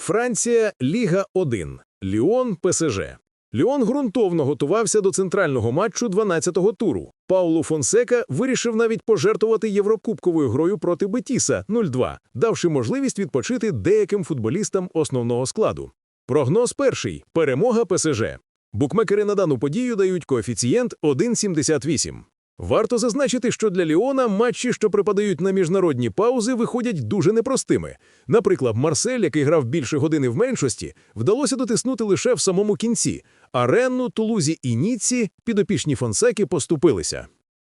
Франція, Ліга 1. Ліон, ПСЖ. Ліон ґрунтовно готувався до центрального матчу 12-го туру. Паулу Фонсека вирішив навіть пожертвувати єврокубковою грою проти Бетіса 0-2, давши можливість відпочити деяким футболістам основного складу. Прогноз перший – перемога ПСЖ. Букмекери на дану подію дають коефіцієнт 1,78. Варто зазначити, що для Ліона матчі, що припадають на міжнародні паузи, виходять дуже непростими. Наприклад, Марсель, який грав більше години в меншості, вдалося дотиснути лише в самому кінці, а Ренну, Тулузі і Ніцці підопічні Фонсеки поступилися.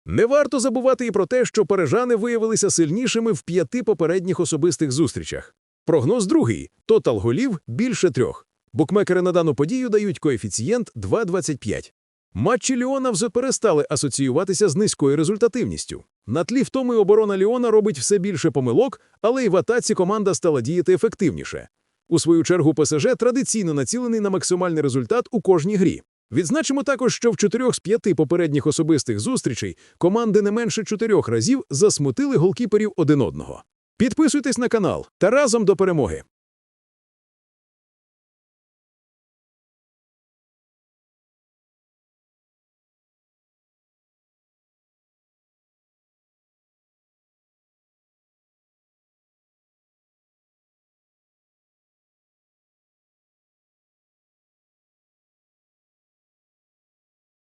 Не варто забувати і про те, що парижани виявилися сильнішими в п'яти попередніх особистих зустрічах. Прогноз другий – тотал голів більше трьох. Букмекери на дану подію дають коефіцієнт 2,25. Матчі Ліона вже перестали асоціюватися з низькою результативністю. На тлі втоми оборона Ліона робить все більше помилок, але і в атаці команда стала діяти ефективніше. У свою чергу ПСЖ традиційно націлений на максимальний результат у кожній грі. Відзначимо також, що в чотирьох з п'яти попередніх особистих зустрічей команди не менше чотирьох разів засмутили голкіперів один одного. Підписуйтесь на канал та разом до перемоги!